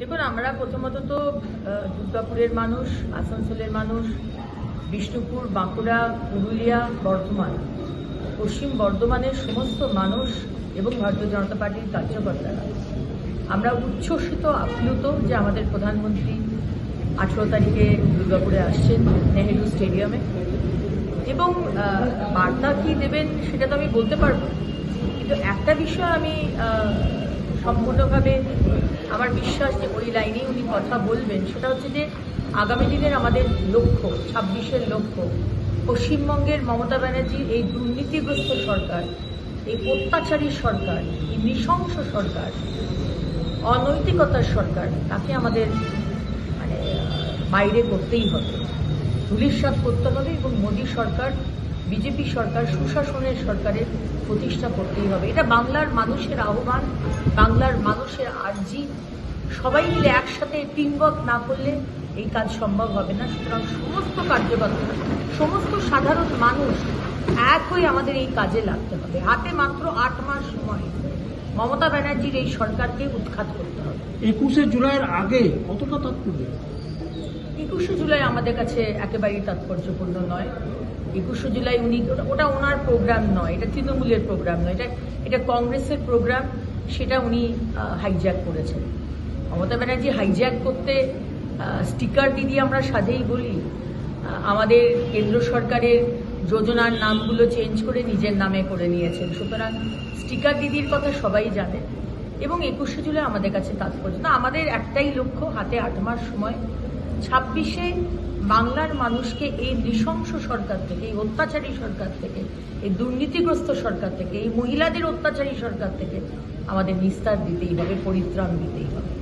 দেখুন, আমরা প্রথমত তো দুর্গাপুরের মানুষ, আসানসোলের মানুষ, বিষ্ণুপুর, বাঁকুড়া, পুরুলিয়া, বর্ধমান। পশ্চিম বর্ধমানের সমস্ত মানুষ এবং ভারতীয় জনতা পার্টির কার্যকর্তারা। আমরা উচ্ছ্বসিত, আপ্লুত যে আমাদের প্রধানমন্ত্রী আঠেরো তারিখে দুর্গাপুরে আসছেন নেহেরু স্টেডিয়ামে। এবং বার্তা কি দেবেন সেটা তো আমি বলতে পারব। কিন্তু একটা বিষয় আমি সম্পূর্ণভাবে আমার বিশ্বাস যে ওই লাইনেই উনি কথা বলবেন, সেটা হচ্ছে যে আগামী দিনের আমাদের লক্ষ্য, ছাব্বিশের লক্ষ্য, পশ্চিমবঙ্গের মমতা ব্যানার্জির এই দুর্নীতিগ্রস্ত সরকার, এই অত্যাচারী সরকার, এই নৃশংস সরকার, অনৈতিকতার সরকার, তাকে আমাদের মানে বাইরে করতেই হবে। ধুলিস্বাদ করতে হবে এবং মোদী সরকার বিজেপি সরকার, সুশাসনের সরকারের প্রতিষ্ঠা করতেই হবে। এটা বাংলার মানুষের আহ্বান, বাংলার মানুষের আর্জি। সবাই মিলে একসাথে টিমওয়ার্ক না করলে এই কাজ সম্ভব হবে না। সুতরাং সমস্ত কার্যকর্তা, সমস্ত সাধারণ মানুষ এক হয়ে আমাদের এই কাজে লাগতে হবে। হাতে মাত্র আট মাস সময়। মমতা ব্যানার্জির এই সরকারকে উৎখাত করতে হবে। একুশে জুলাইয়ের আগে কতটা তাৎপর্য? একুশে জুলাই আমাদের কাছে একেবারেই তাৎপর্যপূর্ণ নয়। একুশে জুলাই উনি, ওটা- ওনার প্রোগ্রাম নয়, এটা তৃণমূলের প্রোগ্রাম নয়, এটা এটা কংগ্রেসের প্রোগ্রাম, সেটা উনি হাইজ্যাক করেছেন। মমতা ব্যানার্জি হাইজ্যাক করতে স্টিকার দিদি আমরা সাধেই বলি। আমাদের কেন্দ্র সরকারের যোজনার নামগুলো চেঞ্জ করে নিজের নামে করে নিয়েছেন। সুতরাং স্টিকার দিদির কথা সবাই জানে এবং একুশে জুলাই আমাদের কাছে তাৎপর্য। না, আমাদের একটাই লক্ষ্য, হাতে আট মাস সময় ছাব্বিশে বাংলার মানুষকে এই নৃশংস সরকার থেকে, এই অত্যাচারী সরকার থেকে, এই দুর্নীতিগ্রস্ত সরকার থেকে, এই মহিলাদের অত্যাচারী সরকার থেকে আমাদের নিস্তার দিতেই হবে, পরিত্রাণ দিতেই হবে।